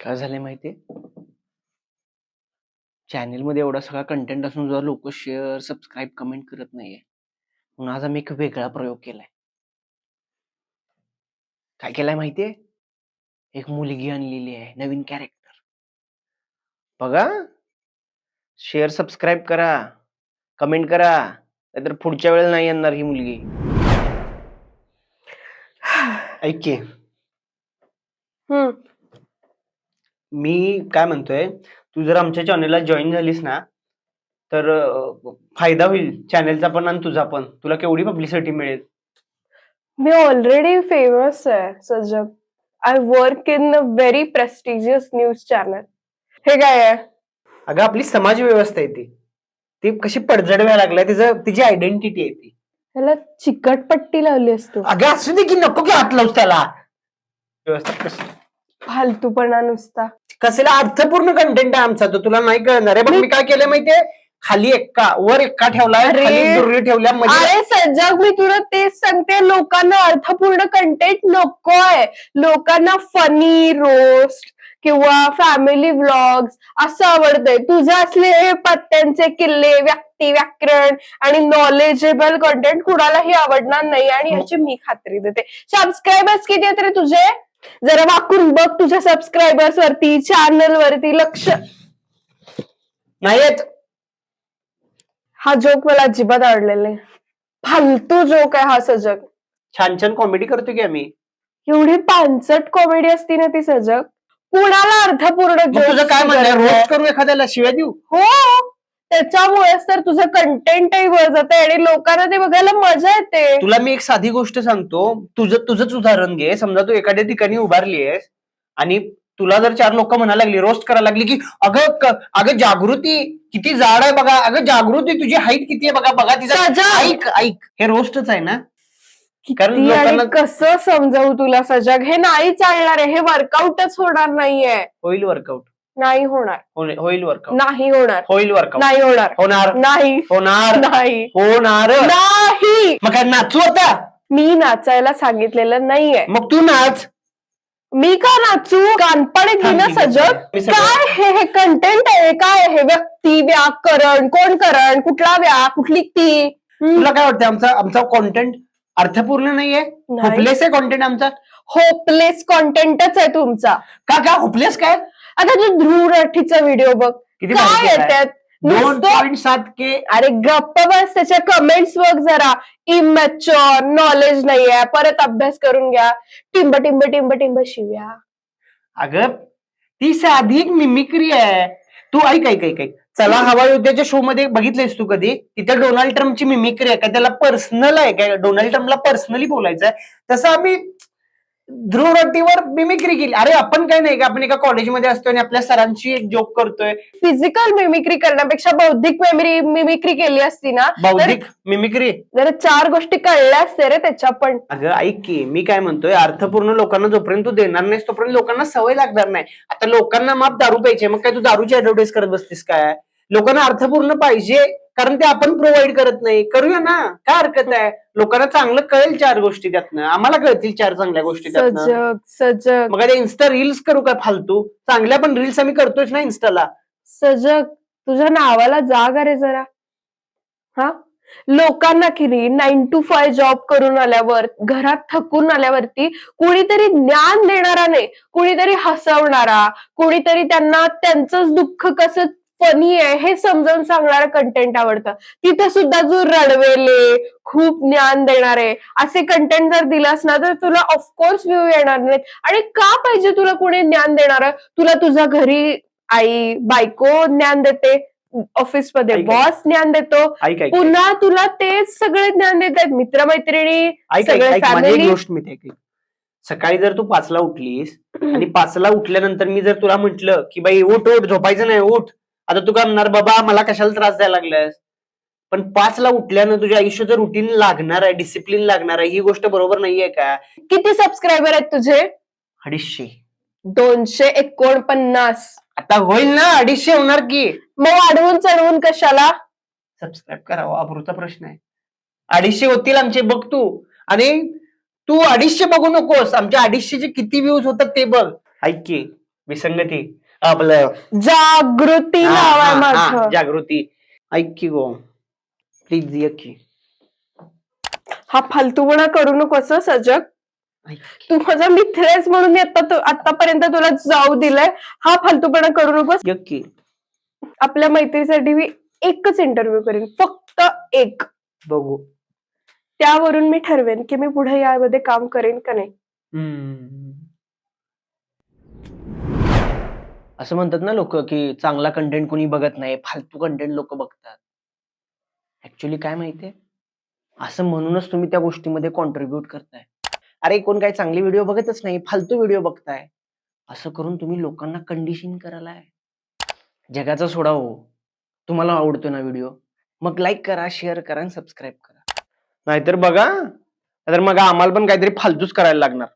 काय झालंय माहितीये? चॅनेल मध्ये एवढा सगळा कंटेंट असून सुद्धा लोक शेअर सबस्क्राईब कमेंट करत नाहीये. म्हणून आज आम्ही एक वेगळा प्रयोग केलाय. काय केलाय माहितीये? एक मुलगी आणलेली आहे नवीन कॅरेक्टर बघा. शेअर सबस्क्राईब करा. कमेंट करा. नाहीतर पुढच्या वेळेला नाही येणार ही मुलगी. ऐक हम्म. मी काय म्हणतोय तू जर आमच्या चॅनलला जॉईन झालीस ना तर अं, फायदा होईल चॅनलचा पण आणि तुझा पण. तुला केवढी पब्लिसिटी मिळेल? मी ऑलरेडी फेमस आहे सजग. I work in a very prestigious news channel हे काय आहे? अगं आपली समाज व्यवस्था आहे ती. ती कशी पडझड व्हायला लागलाय तिचं तिची आयडेंटिटी आहे ती. ह्याला चिकट पट्टी लावली असतो अगं असू दे की नको की हात लावूस त्याला. व्यवस्था कशी? फालतूपणा नुसता. कसला अर्थपूर्ण कंटेंट आहे आमचा तो तुला नाही कळणार आहे. बघ मी काय केलंय माहितीये? खाली एक्का वर एक्का ठेवलाय दुर्री ठेवल्या अरे सजग मी तुला तेच सांगते लोकांना अर्थपूर्ण कंटेंट नकोय. लोकांना फनी रोस्ट किंवा फॅमिली व्लॉग्स असं आवडतंय. तुझं असले हे पत्त्यांचे किल्ले व्यक्ती व्याकरण आणि नॉलेजेबल कंटेंट कुणालाही आवडणार नाही आणि याची मी खात्री देते. सबस्क्रायबर्स किती आहेत रे तुझे? जरा वाकून बघ तुझ्या सबस्क्रायबर्स वरती चॅनल वरती लक्ष. नाही येत हा जोक मला अजिबात आवडलेला फालतू जोक आहे हा सजग. छान छान कॉमेडी करतो की आम्ही? एवढी पानसट कॉमेडी असती ना ती सजग. कुणाला अर्थपूर्ण मग तुझं काय म्हणणं? रोस्ट करू एखाद्याला? शिव्या देऊ? हो. त्याच्यामुळेच तर तुझं कंटेंटही वर जात आणि लोकांना ते बघायला मजा येते. तुला मी एक साधी गोष्ट सांगतो. तुझं तुझंच उदाहरण घे. समजा तू एखाद्या ठिकाणी उभारली आहेस आणि तुला जर चार लोक म्हणायला लागली रोस्ट करायला लागली की अगं क- अगं जागृती किती जाड आहे बघा. अगं जागृती तुझी हाईट किती आहे बघा. बघा तिचा! ऐक ऐक. हे रोस्टच आहे ना? कारण किती आणि लोकांना- कसं समजावू तुला सजग? हे नाही चालणार आहे. हे वर्कआउटच होणार नाहीये. होईल वर्कआउट नाही होणार. होईल वर्कआउट नाही होणार. होईल वर्कआउट नाही होणार. होणार? नाही. होणार? नाही. होणार. नाही. मग काय नाचू आता? मी नाचायला सांगितलेलं नाहीये. मग तू नाच. मी का नाचू? कानपणे आहे, सजग काय हे हे कंटेंट आहे? काय आहे? व्यक्ती व्याकरण कोण करण? कुठला व्या कुठली ती? तुला काय वाटतं आमचा आमचा कॉन्टेंट अर्थपूर्ण नाहीये? नाही. होपलेस आहे कॉन्टेंट आमचा? होपलेस कॉन्टेंटच आहे तुमचा. का का? होपलेस काय? आता तू ध्रुव राठीचा व्हिडिओ बघ. किती काय माहिती आहे? येतात? दोन नुसतं पॉईंट सात के अरे गप्प बस त्याच्या कमेंट्स बघ जरा. इमॅच्युअर नॉलेज नाहीये. परत अभ्यास करून घ्या. टिंब टिंब टिंब टिंब शिव्या. अगं ती साधी मिमिक्री आहे. तू ऐक ऐक ऐक ऐक. चला हवा युद्धाच्या शो मध्ये बघितलेस तू कधी? तिथे डोनाल्ड ट्रम्पची मिमिक्री आहे का? त्याला पर्सनल आहे काय डोनाल्ड ट्रम्पला पर्सनली बोलायचं आहे तसं आम्ही ध्रुव रट्टीवर मिमिक्री केली. अरे आपण काय नाही का? आपण एका कॉलेजमध्ये असतोय आणि आपल्या सरांची एक जोक करतोय. फिजिकल मिमिक्री करण्यापेक्षा बौद्धिक मेमरी मिमिक्री केली असती ना बौद्धिक मिमिक्री जरा चार गोष्टी कळल्या असते रे त्याच्या पण. अगं ऐक की मी काय म्हणतोय? अर्थपूर्ण लोकांना जोपर्यंत तू देणार नाहीस तोपर्यंत लोकांना सवय लागणार नाही. आता लोकांना माप दारू प्यायचे मग काय तू दारूची ऍडव्हर्टाईज करत बसतीस काय? लोकांना अर्थपूर्ण पाहिजे. कारण ते आपण प्रोव्हाइड करत नाही. करूया ना. काय हरकत आहे? लोकांना चांगलं कळेल चार गोष्टी त्यातनं. आम्हाला कळतील चार चांगल्या गोष्टी त्यातनं. सजग सजग. मग आता इन्स्टा रील्स करू काय फालतू? चांगल्या पण रील्स आम्ही करतोच ना इन्स्टाला सजग तुझ्या नावाला जाग अरे जरा. हा? लोकांना की नाही नाईन टू फाय जॉब करून आल्यावर घरात थकून आल्यावरती कुणीतरी ज्ञान देणारा नाही. कुणीतरी हसवणारा कुणीतरी त्यांना त्यांचंच दुःख कसं फनी आहे हे समजावून सांगणारा कंटेंट आवडतं. तिथे सुद्धा जो रडवेले खूप ज्ञान देणारे असे कंटेंट जर दिलास ना तर तुला ऑफकोर्स व्ह्यू येणार नाहीत. आणि का पाहिजे तुला कुणी ज्ञान देणार? तुला तुझ्या घरी आई बायको ज्ञान देते ऑफिसमध्ये. बॉस ज्ञान देतो. पुन्हा तुला तेच सगळे ज्ञान देत आहेत मित्रमैत्रिणी. गोष्ट मी. सकाळी जर तू पाचला उठलीस आणि पाचला उठल्यानंतर मी जर तुला म्हंटल की बाई उठ उठ झोपायचं नाही उठ. आता तू काय म्हणणार बाबा मला कशाला त्रास द्यायला लागलास पण पाचला उठल्यानं तुझ्या आयुष्याचं रुटीन लागणार आहे डिसिप्लिन लागणार आहे ही गोष्ट बरोबर नाहीये का? किती सबस्क्रायबर आहेत तुझे? अडीचशे. दोनशे एकोणपन्नास. आता होईल ना अडीचशे होणार की. मग वाढवून चढवून कशाला? सबस्क्राईब करावा अब्रूचा प्रश्न आहे. अडीचशे होतील आमचे बघ तू. आणि तू अडीचशे बघू नकोस. आमच्या अडीचशेचे किती व्ह्यूज होतात ते बघ. ऐक की विसंगती. आपलं जागृती हा, नाव आहे हा, हा, माझं. जागृती. ऐक की गो. प्लीज की. हा फालतूपणा करू नकोस हं, सजग. ऐक. तू माझा मित्र आहेस म्हणून मी आता तू- आतापर्यंत तुला जाऊ दिलाय. हा फालतूपणा करू नकोस. ये की. आपल्या मैत्रीसाठी मी एकच इंटरव्ह्यू करेन फक्त एक. बघू. त्यावरून मी ठरवेन की मी पुढे यामध्ये काम करेन का नाही. हम्म. असं म्हणतात ना लोक की चांगला कंटेंट कोणी बघत नाही फालतू कंटेंट लोक बघतात. ऍक्च्युली काय माहितीये? असं म्हणूनच तुम्ही त्या गोष्टीमध्ये कॉन्ट्रीब्युट करताय. अरे कोण काय चांगली व्हिडिओ बघतच नाही फालतू व्हिडिओ बघताय. असं करून तुम्ही लोकांना कंडिशन करायलाय. जगाचा सोडा हो. तुम्हाला आवडतो ना व्हिडिओ मग लाईक करा शेअर करा आणि सबस्क्राईब करा. नाहीतर बघा तर मग आम्हाला पण काहीतरी फालतूच करायला लागणार.